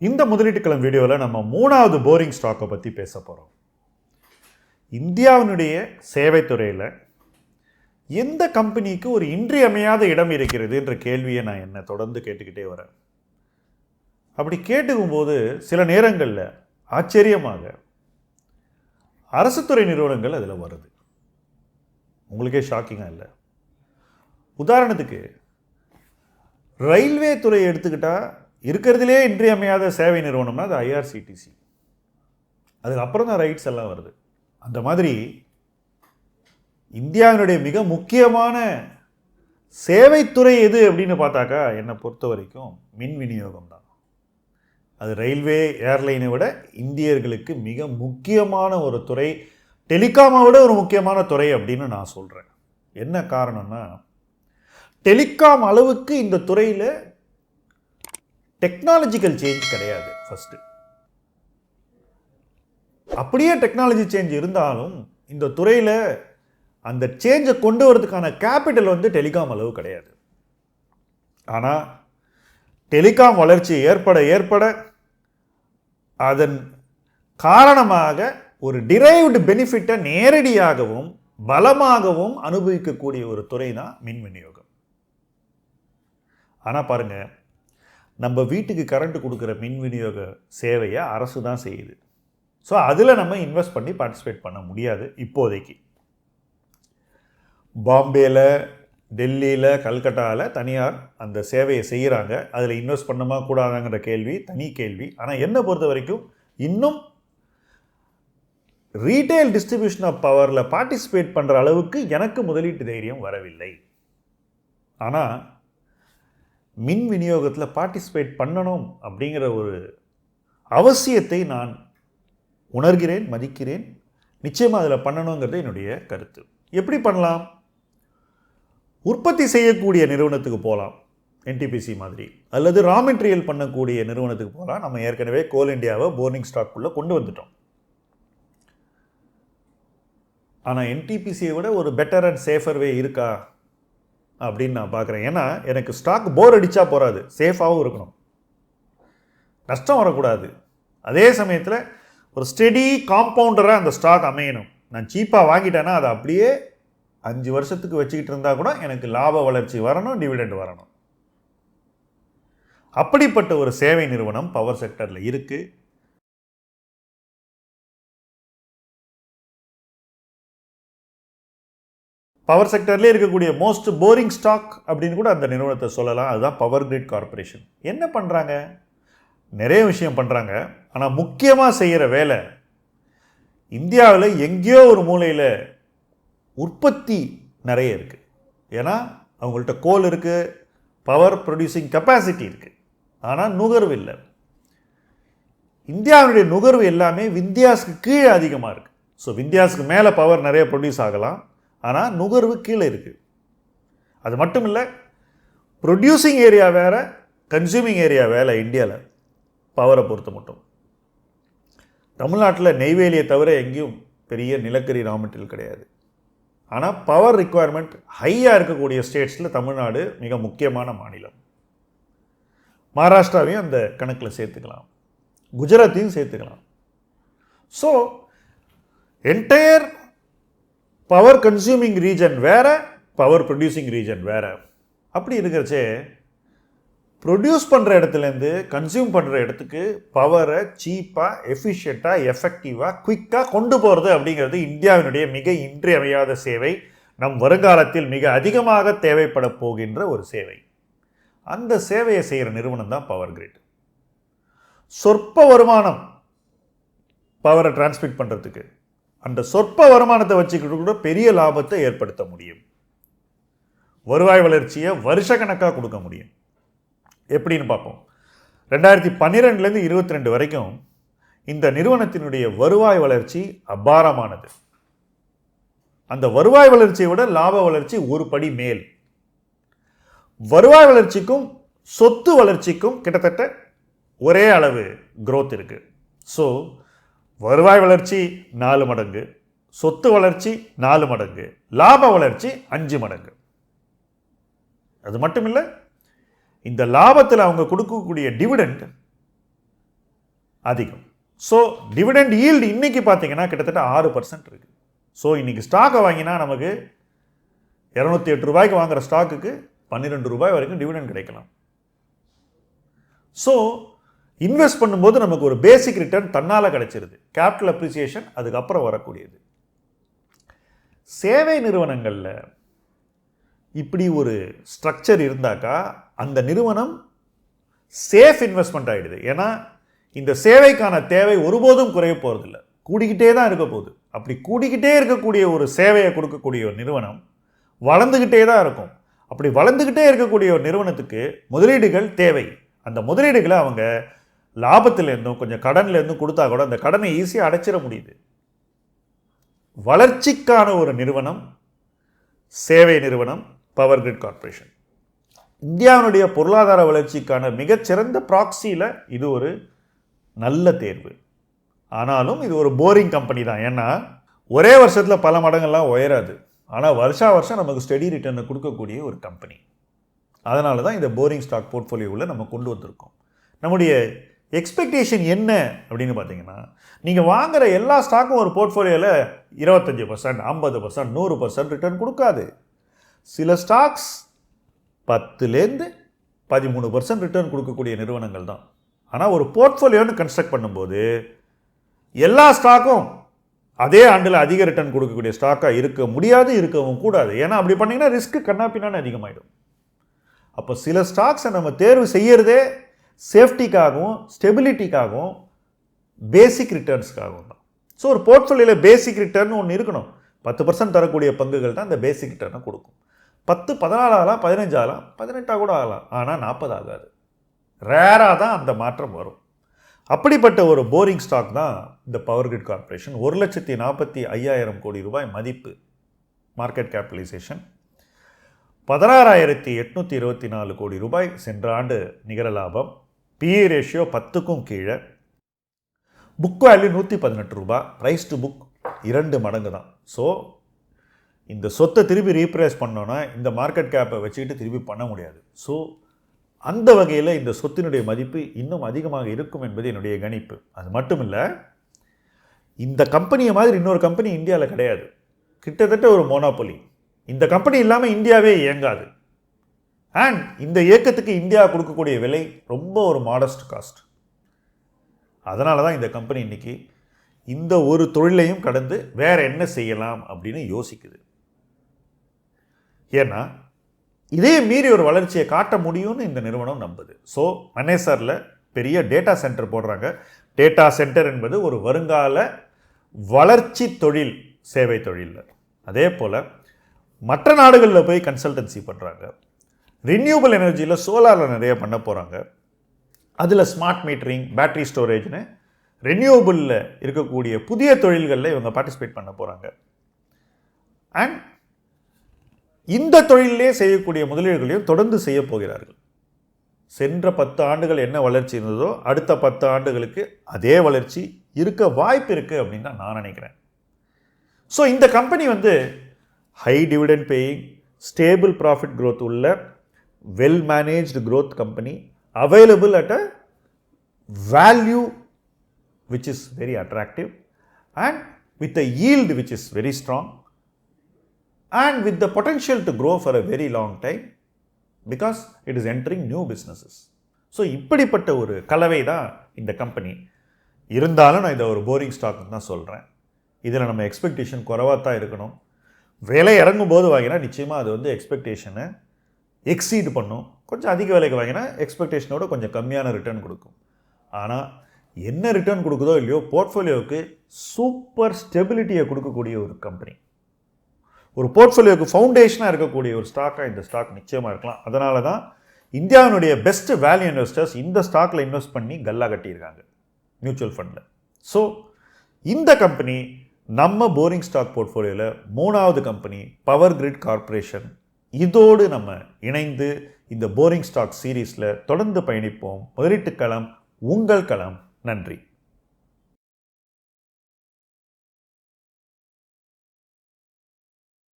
இந்த முதலீட்டுக்கிழமை வீடியோவில் நம்ம மூணாவது போரிங் ஸ்டாக்கை பற்றி பேச போகிறோம் இந்தியாவினுடைய சேவைத்துறையில் எந்த கம்பெனிக்கு ஒரு இன்றியமையாத இடம் இருக்கிறது என்ற கேள்வியை நான் என்ன தொடர்ந்து கேட்டுக்கிட்டே வரேன். அப்படி கேட்டுக்கும்போது சில நேரங்களில் ஆச்சரியமாக அரசுத்துறை நிறுவனங்கள் அதில் வருது. உங்களுக்கே ஷாக்கிங்காக இல்லை? உதாரணத்துக்கு ரயில்வே துறையை எடுத்துக்கிட்டால் இருக்கிறதுலே இன்றியமையாத சேவை நிறுவனம்னா அது ஐஆர்சிடிசி அதுக்கு அப்புறம் தான் ரைட்ஸ் எல்லாம் வருது. அந்த மாதிரி இந்தியாவினுடைய மிக முக்கியமான சேவைத்துறை எது அப்படின்னு பார்த்தாக்கா என்னை பொறுத்த வரைக்கும் மின் விநியோகம் தான். அது ரயில்வே ஏர்லைனை விட இந்தியர்களுக்கு மிக முக்கியமான ஒரு துறை டெலிகாமை விட ஒரு முக்கியமான துறை அப்படின்னு நான் சொல்கிறேன் என்ன காரணம்னா டெலிகாம் அளவுக்கு இந்த துறையில் டெக்னாலஜிக்கல் சேஞ்ச் கிடையாது ஃபஸ்ட்டு அப்படியே டெக்னாலஜி சேஞ்ச் இருந்தாலும் இந்த துறையில் அந்த சேஞ்சை கொண்டு வரதுக்கான கேபிட்டல் வந்து டெலிகாம் அளவு கிடையாது. ஆனால் டெலிகாம் வளர்ச்சி ஏற்பட ஏற்பட அதன் காரணமாக ஒரு டிரைவ்டு பெனிஃபிட்டை நேரடியாகவும் பலமாகவும் அனுபவிக்கக்கூடிய ஒரு துறை தான் மின் விநியோகம். ஆனால் பாருங்கள் நம்ம வீட்டுக்கு கரண்ட் கொடுக்குற மின் விநியோக சேவையை அரசு தான் செய்யுது. ஸோ அதில் நம்ம இன்வெஸ்ட் பண்ணி பார்ட்டிசிபேட் பண்ண முடியாது இப்போதைக்கு. பாம்பேயில் டெல்லியில் கல்கட்டாவில் தனியார் அந்த சேவையை செய்கிறாங்க அதில் இன்வெஸ்ட் பண்ணுமா கூடாதாங்கிற கேள்வி தனி கேள்வி. ஆனால் என்னை பொறுத்த வரைக்கும் இன்னும் ரீட்டைல் டிஸ்ட்ரிபியூஷன் ஆஃப் பவரில் பார்ட்டிசிபேட் பண்ணுற அளவுக்கு எனக்கு முதலீட்டு தைரியம் வரவில்லை. ஆனால் மின் விநியோகத்தில் பார்ட்டிசிபேட் பண்ணணும் அப்படிங்கிற ஒரு அவசியத்தை நான் உணர்கிறேன் மதிக்கிறேன். நிச்சயமாக அதில் பண்ணணுங்கிறது என்னுடைய கருத்து. எப்படி பண்ணலாம்? உற்பத்தி செய்யக்கூடிய நிறுவனத்துக்கு போகலாம் என்டிபிசி மாதிரி. அல்லது ரா மெட்டீரியல் பண்ணக்கூடிய நிறுவனத்துக்கு போகலாம் நம்ம ஏற்கனவே கோல் இந்தியாவை போர்னிங் ஸ்டாக்குள்ளே கொண்டு வந்துட்டோம். ஆனால் என்டிபிசியை விட ஒரு பெட்டர் அண்ட் சேஃபர் வே இருக்கா? அப்படின்னு நான் பார்க்குறேன். ஏன்னா எனக்கு ஸ்டாக் போர் அடித்தா போகாது சேஃபாகவும் இருக்கணும். நஷ்டம் வரக்கூடாது. அதே சமயத்தில் ஒரு ஸ்டெடி காம்பவுண்டராக அந்த ஸ்டாக் அமையணும். நான் சீப்பாக வாங்கிட்டேன்னா அதை அப்படியே அஞ்சு வருஷத்துக்கு வச்சுக்கிட்டு இருந்தால் கூட எனக்கு லாப வளர்ச்சி வரணும் டிவிடெண்ட் வரணும். அப்படிப்பட்ட ஒரு சேவை நிறுவனம் பவர் செக்டரில் இருக்குது பவர் செக்டர்லேயே இருக்கக்கூடிய மோஸ்ட் போரிங் ஸ்டாக் அப்படின்னு கூட அந்த நிறுவனத்தை சொல்லலாம். அதுதான் பவர் கிரிட் கார்ப்பரேஷன் என்ன பண்ணுறாங்க நிறைய விஷயம் பண்ணுறாங்க ஆனால் முக்கியமாக செய்கிற வேலை இந்தியாவில் எங்கேயோ ஒரு மூலையில் உற்பத்தி நிறைய இருக்குது ஏன்னா அவங்கள்ட்ட கோல் இருக்குது பவர் ப்ரொடியூசிங் கெப்பாசிட்டி இருக்குது ஆனால் நுகர்வு இல்லை. இந்தியாவினுடைய நுகர்வு எல்லாமே விந்தியாஸுக்கு கீழே அதிகமாக இருக்குது ஸோ விந்தியாஸுக்கு மேலே பவர் நிறைய ப்ரொடியூஸ் ஆகலாம். ஆனால் நுகர்வு கீழே இருக்குது அது மட்டும் இல்லை ப்ரொடியூசிங் ஏரியா வேறு கன்சியூமிங் ஏரியா வேலை இந்தியாவில் பவரை பொறுத்த மட்டும். தமிழ்நாட்டில் நெய்வேலியை தவிர எங்கேயும் பெரிய நிலக்கரி ரா மெட்டீரியல் கிடையாது. ஆனால் பவர் ரிக்குவயர்மெண்ட் ஹையாக இருக்கக்கூடிய ஸ்டேட்ஸில் தமிழ்நாடு மிக முக்கியமான மாநிலம். மகாராஷ்டிராவையும் அந்த கணக்கில் சேர்த்துக்கலாம். குஜராத்தையும் சேர்த்துக்கலாம். So entire power consuming region வேறு பவர் ப்ரொடியூசிங் ரீஜன் வேறு. அப்படி இருக்கிறச்சே ப்ரொடியூஸ் பண்ணுற இடத்துலேருந்து கன்சியூம் பண்ணுற இடத்துக்கு பவரை சீப்பாக எஃபிஷியண்ட்டாக எஃபெக்டிவாக குயிக்காக கொண்டு போகிறது அப்படிங்கிறது இந்தியாவினுடைய மிக இன்றியமையாத சேவை. நம் வருங்காலத்தில் மிக அதிகமாக தேவைப்பட போகின்ற ஒரு சேவை. அந்த சேவையை செய்கிற நிறுவனம் தான் பவர் கிரிட் சொற்ப வருமானம் பவரை டிரான்ஸ்மிட் பண்ணுறதுக்கு அந்த சொற்ப வருமானத்தை வச்சுக்கிட்டு கூட பெரிய லாபத்தை ஏற்படுத்த முடியும். வருவாய் வளர்ச்சியை வருஷக்கணக்காக கொடுக்க முடியும். எப்படின்னு பார்ப்போம். ரெண்டாயிரத்தி பன்னிரெண்டுலேருந்து இருபத்தி ரெண்டு வரைக்கும் இந்த நிறுவனத்தினுடைய வருவாய் வளர்ச்சி அபாரமானது. அந்த வருவாய் வளர்ச்சியை விட லாப வளர்ச்சி ஒரு படி மேல். வருவாய் வளர்ச்சிக்கும் சொத்து வளர்ச்சிக்கும் கிட்டத்தட்ட ஒரே அளவு க்ரோத் இருக்குது ஸோ வருவாய் வளர்ச்சி நாலு மடங்கு சொத்து வளர்ச்சி நாலு மடங்கு லாப வளர்ச்சி அஞ்சு மடங்கு. அது மட்டும் இல்லை இந்த லாபத்தில் அவங்க கொடுக்கக்கூடிய டிவிடெண்ட் அதிகம். ஸோ டிவிடெண்ட் ஈல்டு இன்னைக்கு பார்த்தீங்கன்னா கிட்டத்தட்ட ஆறு பர்சன்ட் இருக்குது ஸோ இன்னைக்கு ஸ்டாக்கை வாங்கினா நமக்கு இரநூத்தி எட்டு ரூபாய்க்கு வாங்குற ஸ்டாக்குக்கு பன்னிரெண்டு ரூபாய் வரைக்கும் டிவிடெண்ட் கிடைக்கலாம். ஸோ இன்வெஸ்ட் பண்ணும்போது நமக்கு ஒரு பேசிக் ரிட்டர்ன் தன்னால் கிடைச்சிருது. கேபிட்டல் அப்ரிசியேஷன் அதுக்கப்புறம் வரக்கூடியது. சேவை நிறுவனங்களில் இப்படி ஒரு ஸ்ட்ரக்சர் இருந்தாக்கா அந்த நிறுவனம் சேஃப் இன்வெஸ்ட்மெண்ட் ஆகிடுது ஏன்னா இந்த சேவைக்கான தேவை ஒருபோதும் குறைய போகிறதில்ல கூடிக்கிட்டே தான் இருக்க போகுது. அப்படி கூடிக்கிட்டே இருக்கக்கூடிய ஒரு சேவையை கொடுக்கக்கூடிய ஒரு நிறுவனம் வளர்ந்துக்கிட்டே தான் இருக்கும். அப்படி வளர்ந்துக்கிட்டே இருக்கக்கூடிய ஒரு நிறுவனத்துக்கு முதலீடுகள் தேவை. அந்த முதலீடுகளை அவங்க லாபத்திலேருந்தும் கொஞ்சம் கடன்லேருந்தும் கொடுத்தா கூட அந்த கடனை ஈஸியாக அடைச்சிட முடியுது. வளர்ச்சிக்கான ஒரு நிறுவனம் சேவை நிறுவனம் பவர் கிரிட் கார்ப்பரேஷன். இந்தியாவினுடைய பொருளாதார வளர்ச்சிக்கான மிகச்சிறந்த ப்ராக்சியில் இது ஒரு நல்ல தேர்வு. ஆனாலும் இது ஒரு போரிங் கம்பெனி தான். ஏன்னா ஒரே வருஷத்தில் பல மடங்கள்லாம் உயராது. ஆனால் வருஷா வருஷம் நமக்கு ஸ்டெடி ரிட்டர்னை கொடுக்கக்கூடிய ஒரு கம்பெனி. அதனால தான் இந்த போரிங் ஸ்டாக் போர்ட்ஃபோலியோவில் நம்ம கொண்டு வந்திருக்கோம். நம்முடைய எக்ஸ்பெக்டேஷன் என்ன அப்படின்னு பார்த்தீங்கன்னா நீங்கள் வாங்குகிற எல்லா ஸ்டாக்கும் ஒரு போர்ட்ஃபோலியோவில் இருபத்தஞ்சி பர்சன்ட் ஐம்பது பர்சன்ட் நூறு பர்சன்ட் ரிட்டர்ன் கொடுக்காது. சில ஸ்டாக்ஸ் பத்துலேருந்து பதிமூணு பர்சன்ட் ரிட்டர்ன் கொடுக்கக்கூடிய நிறுவனங்கள் தான். ஆனால் ஒரு போர்ட்ஃபோலியோன்னு கன்ஸ்ட்ரக்ட் பண்ணும்போது எல்லா ஸ்டாக்கும் அதே ஆண்டில் அதிக ரிட்டர்ன் கொடுக்கக்கூடிய ஸ்டாக்காக இருக்க முடியாது இருக்கவும் கூடாது. ஏன்னா அப்படி பண்ணிங்கன்னா ரிஸ்க்கு கண்ணாப்பின்னான்னு அதிகமாகிடும் அப்போ சில ஸ்டாக்ஸை நம்ம தேர்வு செய்யறதே சேஃப்டிக்காகவும் ஸ்டெபிலிட்டிக்காகவும் பேசிக் ரிட்டர்ன்ஸ்க்காகவும் தான். ஸோ ஒரு போர்ட்ஃபோலியோவில் பேசிக் ரிட்டர்ன் ஒன்று இருக்கணும். பத்து பர்சன்ட் தரக்கூடிய பங்குகள் தான் இந்த பேசிக் ரிட்டர்னை கொடுக்கும். பத்து பதினாலு ஆகலாம் பதினஞ்சு ஆகலாம் பதினெட்டாக கூட ஆகலாம். ஆனால் நாற்பது ஆகாது. ரேராக தான் அந்த மாற்றம் வரும். அப்படிப்பட்ட ஒரு போரிங் ஸ்டாக் தான் இந்த பவர் கிரிட் கார்பரேஷன் ஒரு லட்சத்தி நாற்பத்தி ஐயாயிரம் கோடி ரூபாய் மதிப்பு மார்க்கெட் கேபிட்டலைசேஷன் பதினாறாயிரத்தி எட்நூற்றி இருபத்தி நாலு கோடி ரூபாய் சென்ற ஆண்டு நிகர லாபம். பிஏ ரேஷியோ பத்துக்கும் கீழே. புக் வேல்யூ நூற்றி பதினெட்டு ரூபாய் ப்ரைஸ் டு புக் இரண்டு மடங்கு தான். ஸோ இந்த சொத்தை திருப்பி ரீப்ரைஸ் பண்ணோன்னா இந்த மார்க்கெட் கேப்பை வச்சுக்கிட்டு திருப்பி பண்ண முடியாது. ஸோ அந்த வகையில் இந்த சொத்தினுடைய மதிப்பு இன்னும் அதிகமாக இருக்கும் என்பது என்னுடைய கணிப்பு. அது மட்டும் இல்லை இந்த கம்பெனியை மாதிரி இன்னொரு கம்பெனி இந்தியாவில் கிடையாது. கிட்டத்தட்ட ஒரு மோனோபொலி இந்த கம்பெனி இல்லாமல் இந்தியாவே இயங்காது. அண்ட் இந்த இயக்கத்துக்கு இந்தியா கொடுக்கக்கூடிய விலை ரொம்ப ஒரு மாடஸ்ட் காஸ்ட் அதனால தான் இந்த கம்பெனி இன்னைக்கு இந்த ஒரு தொழிலையும் கடந்து வேறு என்ன செய்யலாம் அப்படின்னு யோசிக்குது. ஏன்னா இதே மீறி ஒரு வளர்ச்சியை காட்ட முடியும்னு இந்த நிறுவனம் நம்புது. ஸோ மனேசரில் பெரிய டேட்டா சென்டர் போடுறாங்க. டேட்டா சென்டர் என்பது ஒரு வருங்கால வளர்ச்சி தொழில் சேவை தொழிலில் அதே போல் மற்ற நாடுகளில் போய் கன்சல்டன்சி பண்ணுறாங்க ரினியூவபிள் எனர்ஜியில் சோலாரில் நிறைய பண்ண போகிறாங்க அதில் ஸ்மார்ட் மீட்டரிங் பேட்டரி ஸ்டோரேஜ்னு ரெனியூவபிளில் இருக்கக்கூடிய புதிய தொழில்களில் இவங்க பார்ட்டிசிபேட் பண்ண போகிறாங்க அண்ட் இந்த தொழிலே செய்யக்கூடிய முதலீடுகளையும் தொடர்ந்து செய்ய போகிறார்கள். சென்ற பத்து ஆண்டுகள் என்ன வளர்ச்சி இருந்ததோ அடுத்த பத்து ஆண்டுகளுக்கு அதே வளர்ச்சி இருக்க வாய்ப்பு இருக்குது அப்படின்னு தான் நான் நினைக்கிறேன். ஸோ இந்த கம்பெனி வந்து high dividend paying stable profit growth உள்ள well managed growth company available at a value which is very attractive and with a yield which is very strong and with the potential to grow for a very long time because it is entering new businesses. So இப்படிப்பட்ட ஒரு கலவை தான் இந்த company இருந்தாலும் நான் இதை ஒரு boring stock தான் சொல்கிறேன் இதில் நம்ம எக்ஸ்பெக்டேஷன் குறைவாக தான் இருக்கணும் விலை இறங்கும் போது வாங்கினா நிச்சயமாக அது வந்து எக்ஸ்பெக்டேஷனை எக்ஸீட் பண்ணும். கொஞ்சம் அதிக விலைக்கு வாங்கினா எக்ஸ்பெக்டேஷனோட கொஞ்சம் கம்மியான ரிட்டர்ன் கொடுக்கும். ஆனால் என்ன ரிட்டர்ன் கொடுக்குதோ இல்லையோ போர்ட்ஃபோலியோவுக்கு சூப்பர் ஸ்டெபிலிட்டியை கொடுக்கக்கூடிய ஒரு கம்பெனி ஒரு போர்ட்ஃபோலியோவுக்கு ஃபவுண்டேஷனாக இருக்கக்கூடிய ஒரு ஸ்டாக்காக இந்த ஸ்டாக் நிச்சயமாக இருக்கலாம். அதனால தான் இந்தியாவினுடைய பெஸ்ட் வேல்யூ இன்வெஸ்டர்ஸ் இந்த ஸ்டாக்கில் இன்வெஸ்ட் பண்ணி கல்லா கட்டியிருக்காங்க மியூச்சுவல் ஃபண்டில் ஸோ இந்த கம்பெனி நம்ம போரிங் ஸ்டாக் போர்ட்ஃபோலியோவில் மூணாவது கம்பெனி பவர் கிரிட் கார்ப்பரேஷன் இதோடு நம்ம இணைந்து இந்த போரிங் ஸ்டாக் சீரீஸில் தொடர்ந்து பயணிப்போம். முதலீட்டு களம் உங்கள் களம் நன்றி.